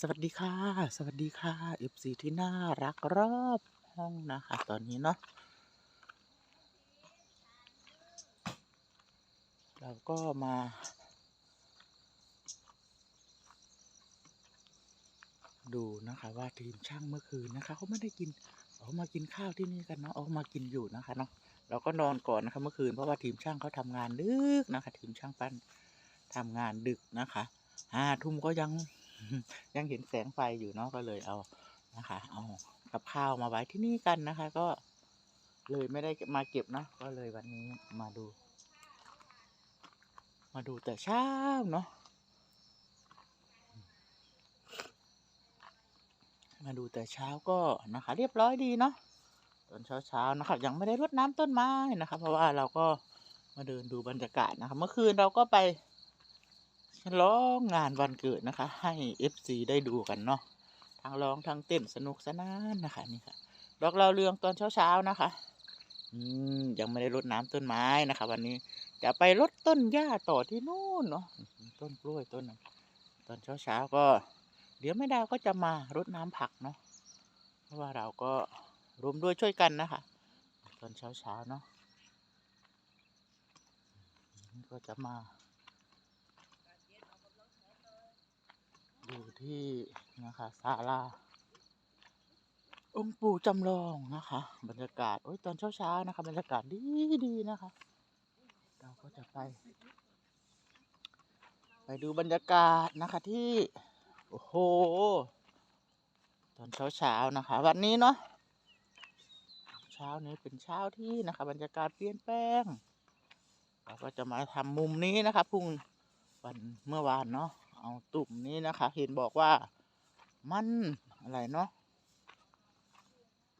สวัสดีค่ะ สวัสดีค่ะ FC ที่น่ารักรอบห้องนะคะ ตอนนี้เนาะเราก็มาดูนะคะว่าทีมช่างเมื่อคืนนะคะเขาไม่ได้กินเขามากินข้าวที่นี่กันเนาะเอามากินอยู่นะคะเนาะเราก็นอนก่อนนะคะเมื่อคืนเพราะว่าทีมช่างเขาทำงานดึกนะคะ ทีมช่างปั้นทำงานดึกนะคะห้าทุ่มก็ยัง ยังเห็นแสงไฟอยู่เนาะก็เลยเอานะคะ เอากับข้าวมาไว้ที่นี่กันนะคะ ก็เลยไม่ได้มาเก็บเนาะก็เลยวันนี้มาดู มาดูแต่เช้าเนาะมาดูแต่เช้าก็นะคะ เรียบร้อยดีเนาะตอนเช้าเช้าๆนะครับยังไม่ได้รดน้ำต้นไม้นะคะ เพราะว่าเราก็มาเดินดูบรรยากาศนะคะ เมื่อคืนเราก็ไป ฉลองงานวันเกิดนะคะ ให้ FC ได้ดูกันเนาะทั้งร้องทั้งเต้นสนุกสนานนะคะนี่ค่ะดอกเราวเรืองตอนเช้าๆนะคะ อืมยังไม่ได้รดน้ำต้นไม้นะคะ วันนี้จะไปรดต้นหญ้าต่อที่นู่นเนาะต้นกล้วยต้นนั้นตอนเช้าๆก็ เดี๋ยวแม่ดาวก็จะมารดน้ำผักเนาะเพราะว่าเราก็รวมด้วยช่วยกันนะคะ ตอนเช้าๆเนาะก็จะมา อยู่ที่นะคะศาลาองค์ปู่จำลองนะคะ บรรยากาศโอ้ยตอนเช้าๆนะคะ บรรยากาศดีดีๆนะคะ เราก็จะไป ไปดูบรรยากาศนะคะที่ โอ้โห ตอนเช้าๆนะคะ วันนี้เนาะเช้านี้เป็นเช้าที่นะคะ บรรยากาศเปลี่ยนแปลงเราก็จะมาทำมุมนี้นะคะพรุ่งวันเมื่อวานเนาะ เอาตุ่มนี้นะคะ เห็นบอกว่ามันอะไรเนาะ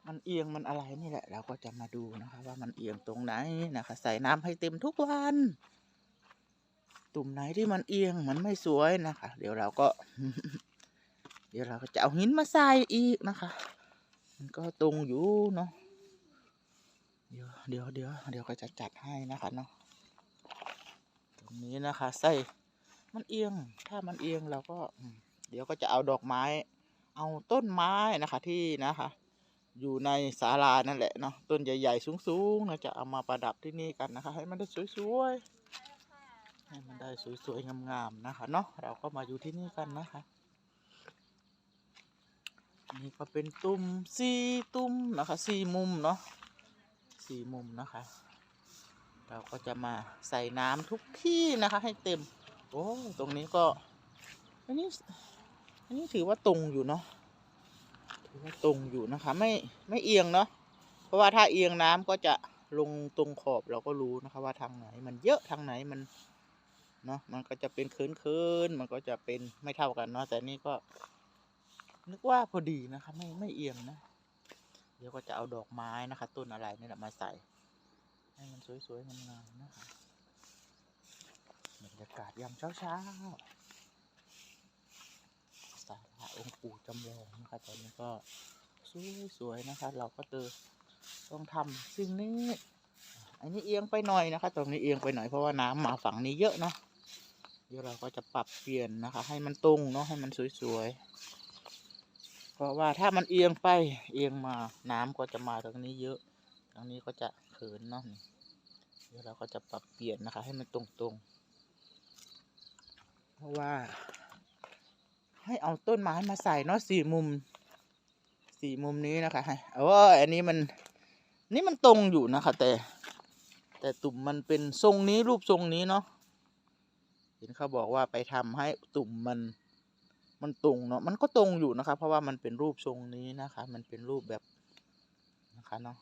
มันเอียงมันอะไรนี่แหละเราก็จะมาดูนะคะ ว่ามันเอียงตรงไหนนะคะ ใส่น้ำให้เต็มทุกวัน ตุ่มไหนที่มันเอียงมันไม่สวยนะคะ เดี๋ยวเราก็ เดี๋ยวเราก็จะเอาหินมาใส่อีกนะคะ มันก็ตรงอยู่เนาะเดี๋ยวเดี๋ยวเดี๋ยวเดี๋ยวก็จะจัดให้นะคะเนาะตรงนี้นะคะ ใส่ มันเอียง ถ้ามันเอียงเราก็ เดี๋ยวก็จะเอาดอกไม้ เอาต้นไม้นะคะ ที่นะคะ อยู่ในศาลานั่นแหละเนาะ ต้นใหญ่ๆสูงๆนะจะเอามาประดับที่นี่กันนะคะ ให้มันได้สวยๆ ให้มันได้สวยๆ งามๆ นะคะเนาะ เราก็มาอยู่ที่นี่กันนะคะนี่ก็เป็นตุ่มสี่ตุ่มนะคะสี่มุมเนาะสี่มุมนะคะ เราก็จะมาใส่น้ำทุกที่นะคะให้เต็ม โอ้ตรงนี้ก็ อันนี้ อันนี้ถือว่าตรงอยู่เนาะถือว่าตรงอยู่นะคะ ไม่ไม่เอียงเนาะเพราะว่าถ้าเอียงน้ำก็จะลงตรงขอบเราก็รู้นะคะ ว่าทางไหน มันเยอะทางไหนมันเนาะมันก็จะเป็นเคินๆมันก็จะเป็นไม่เท่ากันเนาะแต่นี่ก็ นึกว่าพอดีนะคะ ไม่ไม่เอียงนะเดี๋ยวก็จะเอาดอกไม้นะคะ ต้นอะไรนี่แหละมาใส่ ให้มันสวยๆงามๆนะคะ บรรยากาศยามเช้าๆศาลาองค์ปู่จำลองนะคะตอนนี้ก็สวยๆนะคะ เราก็เจอต้องทำสิ่งนี้ อันนี้เอียงไปหน่อยนะคะ ตรงนี้เอียงไปหน่อยเพราะว่าน้ำมาฝั่งนี้เยอะเนาะเดี๋ยวเราก็จะปรับเปลี่ยนนะคะ ให้มันตรงเนาะให้มันสวยๆเพราะว่าถ้ามันเอียงไปเอียงมาน้ำก็จะมาตรงนี้เยอะตรงนี้ก็จะเขินเนาะเดี๋ยวเราก็จะปรับเปลี่ยนนะคะ ให้มันตรงๆ เพราะว่า ให้เอาต้นไม้มาใส่เนาะสี่มุม สี่มุมนี้นะคะให้โอ้อันนี้มันนี่มันตรงอยู่นะคะแต่ แต่ตุ่มมันเป็นทรงนี้รูปทรงนี้เนาะเห็นเขาบอกว่าไปทำให้ตุ่มมันมันตรงเนาะมันก็ตรงอยู่นะคะ เพราะว่ามันเป็นรูปทรงนี้นะคะ มันเป็นรูปแบบนะคะเนาะ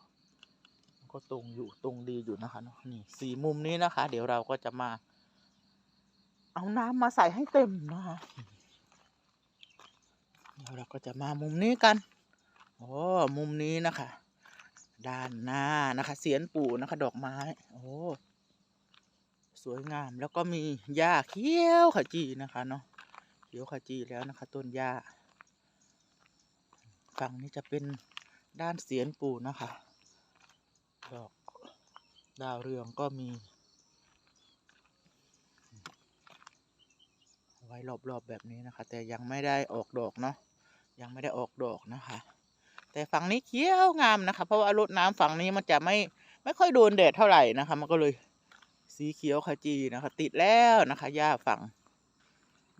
มันก็ตรงอยู่ตรงดีอยู่นะคะเนาะนี่สี่มุมนี้นะคะ เดี๋ยวเราก็จะมา เอาน้ำมาใส่ให้เต็มนะคะแล้วเราก็จะมามุมนี้กันโอ้มุมนี้นะคะ ด้านหน้านะคะ เสียนปู่นะคะ ดอกไม้ โอ้สวยงามแล้วก็มีหญ้าเขียวขจีนะคะเนาะเขียวขจีแล้วนะคะ ต้นหญ้าฝั่งนี้จะเป็นด้านเสียนปู่นะคะ ดอกดาวเรืองก็มีโอ้ ไว้รอบๆแบบนี้นะคะ แต่ยังไม่ได้ออกดอกเนาะยังไม่ได้ออกดอกนะคะ แต่ฝั่งนี้เขียวงามนะคะ เพราะว่ารดน้ำฝั่งนี้มันจะไม่ไม่ค่อยโดนแดดเท่าไหร่นะคะ มันก็เลยสีเขียวขจีนะคะ ติดแล้วนะคะหญ้าฝั่ง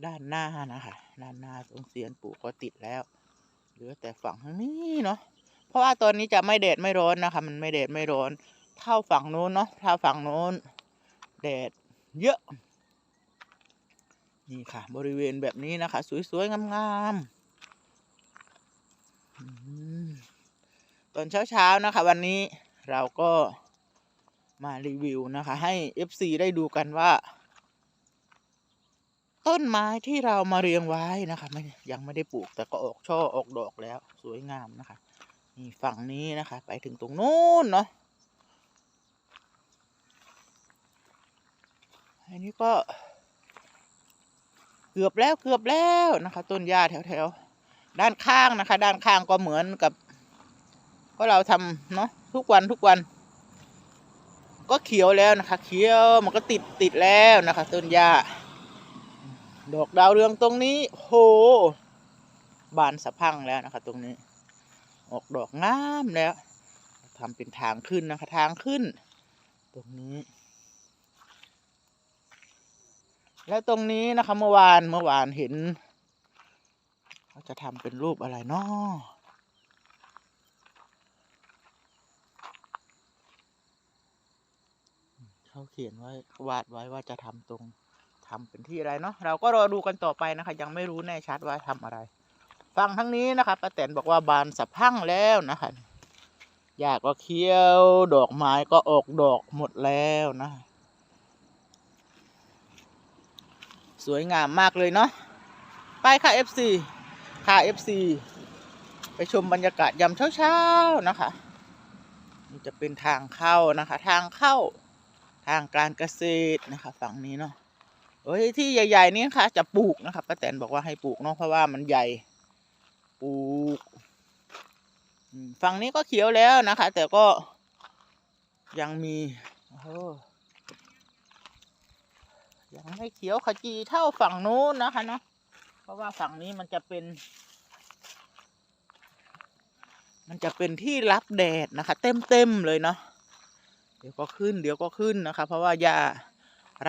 ด้านหน้านะคะ ด้านหน้าตรงเสียนปลูกก็ติดแล้วเหลือแต่ฝั่งทางนี้เนาะเพราะว่าตอนนี้จะไม่แดดไม่ร้อนนะคะ มันไม่แดดไม่ร้อนเท่าฝั่งโน้นเนาะเท่าฝั่งโน้นแดดเยอะ นี่ค่ะ บริเวณแบบนี้นะคะ สวยๆ งามๆ ตอนเช้าๆ นะคะ วันนี้เราก็มารีวิวนะคะ ให้ FC ได้ดูกันว่า ต้นไม้ที่เรามาเรียงไว้นะคะไม่ยังไม่ได้ปลูกแต่ก็ออกช่อออกดอกแล้ว สวยงามนะคะนี่ฝั่งนี้นะคะ ไปถึงตรงนู้นเนาะอันนี้ก็ เกือบแล้วเกือบแล้วนะคะ ต้นหญ้าแถวๆด้านข้างนะคะ ด้านข้างก็เหมือนกับ ก็เราทำเนาะทุกวันทุกวัน ก็เขียวแล้วนะคะ เขียวมันก็ติดติดแล้วนะคะ ต้นหญ้าดอกดาวเรืองตรงนี้โหบานสะพังแล้วนะคะ ตรงนี้ ออกดอกงามแล้วทำเป็นทางขึ้นนะคะ ทางขึ้น ตรงนี้ แล้วตรงนี้นะคะเมื่อวานเมื่อวานเห็นเขาจะทำเป็นรูปอะไรเนาะเขาเขียนไว้วาดไว้ว่าจะทำตรงทำเป็นที่อะไรเนาะเราก็รอดูกันต่อไปนะคะ ยังไม่รู้แน่ชัดว่าทำอะไรฟังทั้งนี้นะคะป้าแตนบอกว่าบานสะพังแล้วนะคะหญ้าก็เขียว ดอกไม้ก็ออกดอกหมดแล้วนะ สวยงามมากเลยเนาะไปค่ะ FC ค่ะ FC ไปชมบรรยากาศยามเช้าๆนะคะนี่จะเป็นทางเข้านะคะ ทางเข้าทางการเกษตรนะคะ ฝั่งนี้เนาะเอ้ยที่ใหญ่ๆนี้นะคะจะปลูกนะคะป้าแตนบอกว่าให้ปลูกเนาะเพราะว่ามันใหญ่ปลูกฝั่งนี้ก็เขียวแล้วนะคะ แต่ก็ยังมีโอ้ ยังไม่เขียวขจีเท่าฝั่งนู้นนะคะเนาะเพราะว่าฝั่งนี้มันจะเป็น มันจะเป็นที่รับแดดนะคะ เต็มเต็มๆเลยเนาะเดี๋ยวก็ขึ้น เดี๋ยวก็ขึ้นนะคะ เพราะว่าหญ้า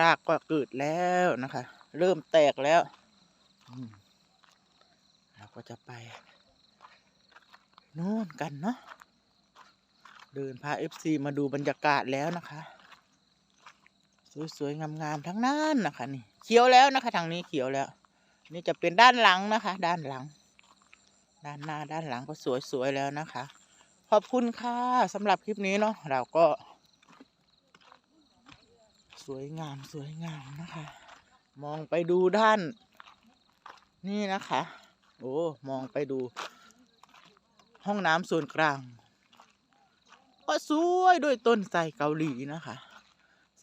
รากก็เกิดแล้วนะคะ เริ่มแตกแล้วเราก็จะไปโน่นกันเนาะเดินพาเอฟซีมาดูบรรยากาศแล้วนะคะ สวยๆงามๆทั้งนั้นนะคะนี่เขียวแล้วนะคะทางนี้เขียวแล้ว นี่จะเป็นด้านหลังนะคะ ด้านหลัง ด้านหน้าด้านหลังก็สวยๆแล้วนะคะ ขอบคุณค่ะสำหรับคลิปนี้เนาะเราก็ สวยงามสวยงามนะคะ มองไปดูด้าน นี่นะคะ โอ้มองไปดู ห้องน้ำส่วนกลางก็สวยด้วยต้นไทรเกาหลีนะคะ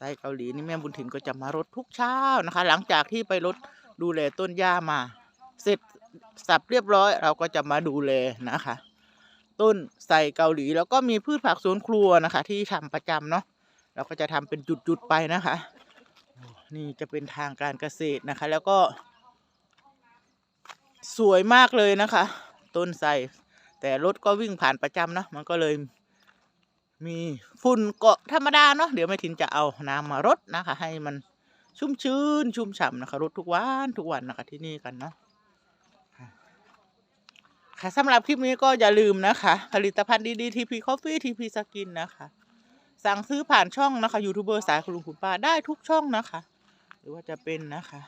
ไส้เกาหลีนี่แม่บุญถิ่นก็จะมารดทุกเช้านะคะ หลังจากที่ไปรดดูแลต้นหญ้ามา เสร็จสับเรียบร้อย เราก็จะมาดูแลนะคะ ต้นไทรเกาหลีแล้วก็มีพืชผักสวนครัวนะคะ ที่ทำประจำเนาะเราก็จะทำเป็นจุดๆไปนะคะ นี่จะเป็นทางการเกษตรนะคะ แล้วก็ สวยมากเลยนะคะ ต้นไทรแต่รถก็วิ่งผ่านประจำเนาะมันก็เลย มีฝุ่นเกาะธรรมดาเนาะเดี๋ยวแม่ทินจะเอาน้ำมารดนะคะ ให้มันชุ่มชื้น ชุ่มฉ่ำนะคะรดทุกวันทุกวันนะคะที่นี่กันเนาะค่ะสำหรับคลิปนี้ก็อย่าลืมนะคะ ผลิตภัณฑ์ดีๆ TP Coffee TP Skin นะคะ สั่งซื้อผ่านช่องนะคะยูทูบเบอร์สายคุณลุงคุณป้าได้ทุกช่องนะคะ หรือว่าจะเป็นนะคะ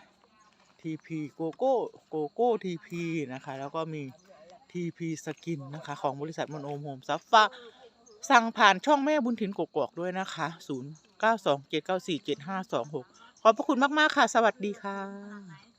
TP โกโก้โกโก้ TP นะคะ แล้วก็มี TP Skin นะคะ ของบริษัทมอนโอมโฮมซัฟฟ้า สั่งผ่านช่องแม่บุญถิ่นกกอกด้วยนะคะ 0 9 2 7 9 4 7 5 2 6 ขอบพระคุณมาก ๆ ค่ะ สวัสดีค่ะ